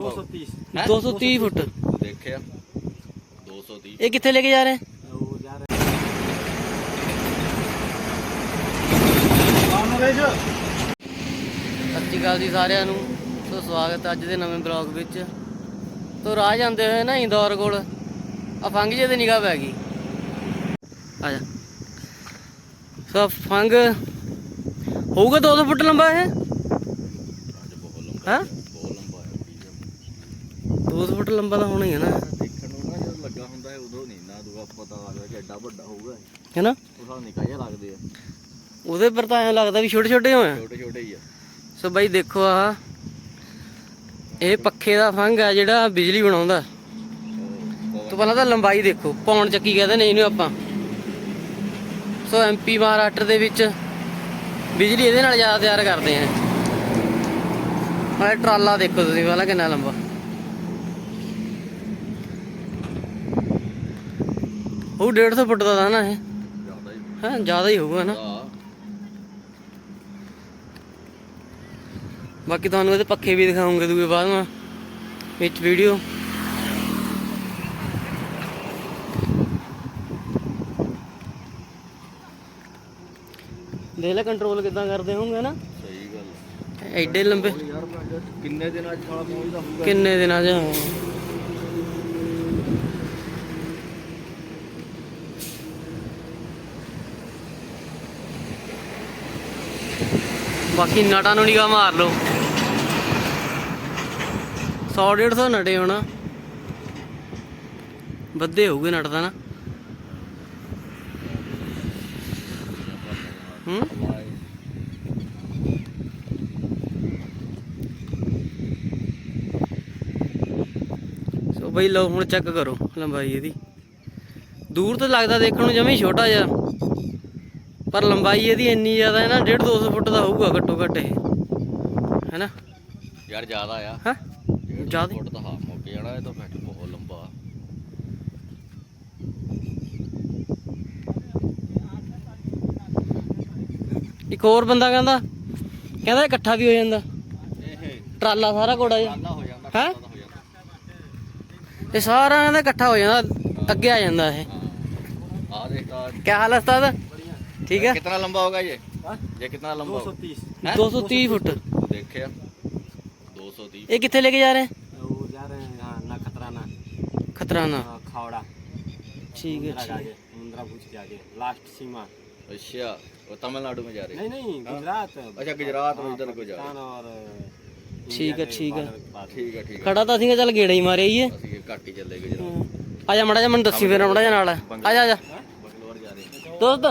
230 230 ਫੁੱਟ। ਦੇਖਿਆ? 230 ਇਹ ਕਿੱਥੇ ਲੈ ਕੇ ਜਾ ਰਹੇ? ਸਤਿ ਸ਼੍ਰੀ ਅਕਾਲ ਸਾਰਿਆਂ ਨੂੰ। ਸੋ ਸਵਾਗਤ ਅੱਜ ਦੇ ਨਵੇਂ ਬਲੌਗ ਵਿੱਚ। ਤੋਂ ਰਾਹ ਜਾਂਦੇ ਹੋਏ ਨਾ ਇੰਦੌਰ ਕੋਲ ਆ ਫੰਗ ਜੇ ਤੇ ਨਿਗਾਹ ਪੈ ਗਈ। ਆ ਜਾ। ਸੋ ਫੰਗ ਹੋਊਗਾ 200 ਫੁੱਟ ਲੰਬਾ ਇਹ? ਹਾਂ? 2 ਫੁੱਟ ਲੰਬਾ ਤਾਂ ਹੋਣਾ ਹੀ ਹੈ ਨਾ। ਦੇਖਣ ਨੂੰ ਨਾ ਜਦੋਂ ਲੱਗਾ ਹੁੰਦਾ ਹੈ ਉਦੋਂ ਨਹੀਂ ਨਾ ਦੂਆ ਪਤਾ ਲੱਗਦਾ ਕਿ ਐਡਾ ਵੱਡਾ ਹੋਊਗਾ ਹੈ ਨਾ? ਉਹ ਨਿਕਾ ਜਿਹਾ ਲੱਗਦੇ ਆ। ਉਹਦੇ ਪਰ ਤਾਂ ਐ ਲੱਗਦਾ ਵੀ ਛੋਟੇ ਛੋਟੇ ਹੋਏ ਛੋਟੇ ਛੋਟੇ ਹੀ ਆ। ਸੋ ਬਾਈ ਦੇਖੋ ਆ ਇਹ ਪੱਖੇ ਦਾ ਫੰਗ ਆ ਜਿਹੜਾ ਬਿਜਲੀ ਬਣਾਉਂਦਾ। ਤੋਂ ਪਹਿਲਾਂ ਤਾਂ ਲੰਬਾਈ ਦੇਖੋ ਪੌਣ ਚੱਕੀ ਕਹਿੰਦੇ ਨੇ ਇਹਨੂੰ ਆਪਾਂ। ਸੋ ਐਮਪੀ ਮਹਾਰਾਸ਼ਟਰ ਦੇ ਵਿੱਚ ਬਿਜਲੀ ਇਹਦੇ ਨਾਲ ਜ਼ਿਆਦਾ ਤਿਆਰ ਕਰਦੇ ਆ। ਆ ਟਰਾਲਾ ਦੇਖੋ ਤੁਸੀਂ ਪਹਿਲਾਂ ਕਿੰਨਾ ਲੰਬਾ। ਉਹ 150 ਫੁੱਟ ਦਾ ਤਾਂ ਨਾ ਇਹ। ਜ਼ਿਆਦਾ ਹੀ ਹਾਂ ਜ਼ਿਆਦਾ ਹੀ ਹੋਊਗਾ ਨਾ। ਬਾਕੀ ਤੁਹਾਨੂੰ ਇਹਦੇ ਪੱਖੇ ਵੀ ਦਿਖਾਉਂਗੇ ਦੂਏ ਬਾਅਦ ਮੈਂ ਵਿੱਚ ਵੀਡੀਓ ਦੇਖ ਲੈ ਕੰਟਰੋਲ ਕਿਦਾਂ ਕਰਦੇ ਹੋਣਗੇ ਨਾ। ਸਹੀ ਗੱਲ ਐਡੇ ਲੰਬੇ। ਕਿੰਨੇ ਦਿਨਾਂ ਚ ਸਾਲਾ ਪਹੁੰਚਦਾ ਹੋਊਗਾ? ਕਿੰਨੇ ਦਿਨਾਂ 'ਚ? ਬਾਕੀ ਨਟਾਂ ਨੂੰ ਨਿਗਾਹ ਮਾਰ ਲਓ। 100 150 ਨਟੇ ਹੋਣਾ। ਵੱਧੇ ਹੋਊਗੇ ਨਟ ਤਾਂ ਨਾ। ਹੂੰ? ਸੋ ਬਈ ਲਓ, ਹੁਣ ਚੈੱਕ ਕਰੋ ਲੰਬਾਈ ਇਹਦੀ। ਦੂਰ ਤੋਂ ਲੱਗਦਾ ਦੇਖਣ ਨੂੰ ਜਮੇ ਛੋਟਾ ਜਿਹਾ। ਪਰ ਲੰਬਾਈ ਇਹਦੀ ਇੰਨੀ ਜ਼ਿਆਦਾ ਹੈ ਨਾ 1.5 200 ਫੁੱਟ ਦਾ ਹੋਊਗਾ ਘੱਟੋ ਘੱਟ ਇਹ। ਹੈਨਾ ਯਾਰ ਜ਼ਿਆਦਾ ਆ। ਹਾਂ? ਜ਼ਿਆਦਾ? ਫੁੱਟ ਦਾ ਹਾਫ ਮੁੱਕ ਜਾਣਾ ਇਹ ਤਾਂ ਫੈਟ ਬਹੁਤ ਲੰਬਾ। ਇੱਕ ਹੋਰ ਬੰਦਾ ਕਹਿੰਦਾ ਕਹਿੰਦਾ ਇਕੱਠਾ ਵੀ ਹੋ ਜਾਂਦਾ। ਟਰਾਲਾ ਸਾਰਾ ਕੋੜਾ ਜਿਹਾ। ਹੋ ਇਹ ਸਾਰਾ ਇਹਦਾ ਇਕੱਠਾ ਹੋ ਜਾਂਦਾ ਅੱਗੇ ਆ ਜਾਂਦਾ ਇਹ। ਆ ਦੇਖ ਕੀ ਹਾਲ ਹੈ ਉਸਤਾਦ? ठीक है? कितना लंबा होगा ये? ये कितना लंबा दो सौ तीस। फुट। देखे दो सौ तीस। ये कितने लेके जा रहे हैं? खतराना। खतराना। खावड़ा। ठीक है लास्ट सीमा। अच्छा वो तमिलनाडु में जा रहे हैं? नहीं नहीं हाँ? गुजरात। अच्छा गुजरात में इधर को जा रहे हैं। और ठीक है ठीक है। ठीक है ठीक है। खड़ा तो असी चल गेड़े ही मारे ये। काट के चले गुजरात। हाँ। आजा मड़ा जा मन दसी फिर मड़ा जा नाल। आजा आजा। दोस्त।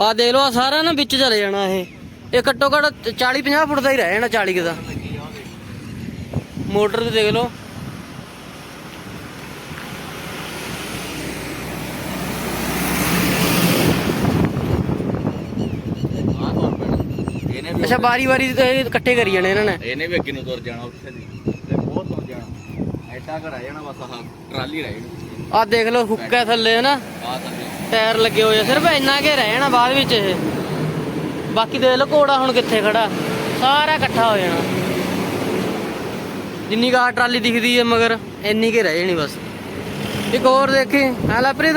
ਆ ਦੇਖ ਲਓ ਆ ਸਾਰਾ ਨਾ ਵਿੱਚ ਚਲੇ ਜਾਣਾ ਇਹ। ਇਹ ਘੱਟੋ ਘੱਟ 40 50 ਫੁੱਟ ਦਾ ਹੀ ਰਹਿ ਜਾਣਾ 40 ਕੁ ਦਾ। ਮੋਟਰ ਤੇ ਦੇਖ ਲਓ। ਇਹਨੇ ਵੀ ਅੱਛਾ ਵਾਰੀ ਵਾਰੀ ਤੇ ਇਹ ਇਕੱਠੇ ਕਰੀ ਜਾਣੇ ਇਹਨਾਂ ਨੇ। ਇਹਨੇ ਵੀ ਅੱਗੇ ਨੂੰ ਤੁਰ ਜਾਣਾ ਉੱਥੇ ਦੀ ਤੇ ਬਹੁਤ ਤੁਰ ਜਾਣਾ। ਐਡਾ ਘਰ ਆ ਜਾਣਾ ਬਸ ਆਹ ਟਰਾਲੀ ਰਹਿ ਜਾਣੀ। ਆ ਦੇਖ ਲਓ ਹੁੱਕਾ ਥੱਲੇ ਨਾ। ਆ ਥੱਲੇ। ਟਾਇਰ ਲੱਗੇ ਹੋਏ ਆ ਸਿਰਫ ਇੰਨਾ ਕੇ ਰਹਿ ਜਾਣਾ ਬਾਅਦ ਵਿੱਚ ਇਹ। ਬਾਕੀ ਦੇਖ ਲਓ ਘੋੜਾ ਹੁਣ ਕਿੱਥੇ ਖੜਾ। ਸਾਰਾ ਇਕੱਠਾ ਹੋ ਜਾਣਾ। ਜਿੰਨੀ ਕਾ ਟਰਾਲੀ ਦਿਖਦੀ ਹੈ ਮਗਰ ਇੰਨੀ ਕੇ ਰਹਿ ਜਾਣੀ ਬਸ। ਇੱਕ ਹੋਰ ਦੇਖੀ ਆ ਲਾਪਰੀਤ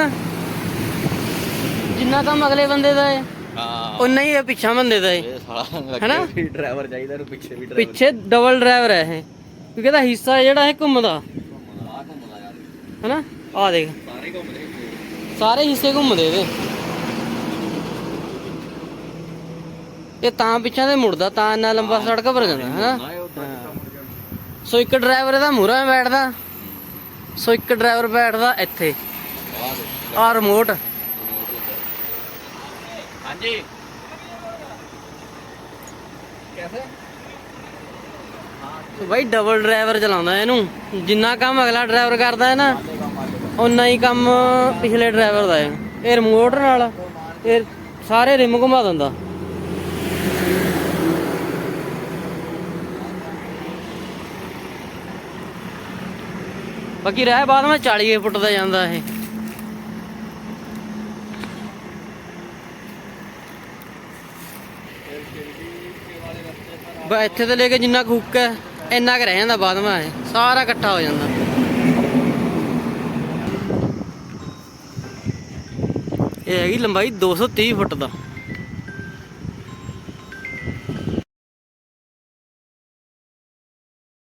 ਜਿੰਨਾ ਕੰਮ ਅਗਲੇ ਬੰਦੇ ਦਾ ਹੈ ਹਾਂ। ਉਨਾ ਹੀ ਇਹ ਪਿੱਛਾ ਬੰਦੇ ਦਾ ਹੈ ਇਹ ਸਾਲਾ ਹੈਨਾ? ਵੀ ਡਰਾਈਵਰ ਚਾਹੀਦਾ ਇਹਨੂੰ ਪਿੱਛੇ ਵੀ ਡਰਾਈਵਰ। ਪਿੱਛੇ ਡਬਲ ਡਰਾਈਵਰ ਹੈ ਇਹ। ਕਿਉਂਕਿ ਇਹਦਾ ਹਿੱਸਾ ਜਿਹੜਾ ਇਹ ਘੁੰਮਦਾ। ਆ ਘੁੰਮਦਾ ਯਾਰ। ਹੈਨਾ? ਆ ਦੇਖ। ਸਾਰੇ ਘੁੰਮਦੇ। ਸਾਰੇ ਹਿੱਸੇ ਘੁੰਮਦੇ ਇਹਦੇ ਇਹ ਤਾਂ ਪਿੱਛੇ ਦੇ ਮੁੜਦਾ ਤਾਂ ਇੰਨਾ ਲੰਬਾ ਸੜਕ ਭਰ ਜਾਂਦਾ ਹੈ ਨਾ ਸੋ ਇੱਕ ਡਰਾਈਵਰ ਇਹਦਾ ਮੂਹਰੇ ਬੈਠਦਾ। ਸੋ ਇੱਕ ਡਰਾਈਵਰ ਬੈਠਦਾ ਇੱਥੇ। ਆ ਰਿਮੋਟ ਹਾਂਜੀ। ਕਿਵੇਂ ਸੋ ਭਾਈ ਡਬਲ ਡਰਾਈਵਰ ਚਲਾਉਂਦਾ ਇਹਨੂੰ। ਜਿੰਨਾ ਕੰਮ ਅਗਲਾ ਡਰਾਈਵਰ ਕਰਦਾ ਹੈ ਨਾ। ਉਨਾ ਹੀ ਕੰਮ ਪਿਛਲੇ ਡਰਾਈਵਰ ਦਾ ਹੈ। ਇਹ ਰਿਮੋਟ ਨਾਲ ਇਹ ਸਾਰੇ ਰਿਮ ਘੁਮਾ ਦਿੰਦਾ। ਬਾਕੀ ਰਹਿ ਬਾਅਦ ਮੈਂ 40 ਫੁੱਟ ਦਾ ਜਾਂਦਾ ਇਹ। ਬਾ ਇੱਥੇ ਤੋਂ ਲੈ ਕੇ ਜਿੰਨਾ ਕੁ ਹੁੱਕ ਹੈ, ਇੰਨਾ ਕੁ ਰਹਿ ਜਾਂਦਾ ਬਾਅਦ ਮੈਂ ਇਹ ਸਾਰਾ ਇਕੱਠਾ ਹੋ ਜਾਂਦਾ। ਇਹ ਹੈਗੀ ਲੰਬਾਈ 230 ਫੁੱਟ ਦਾ।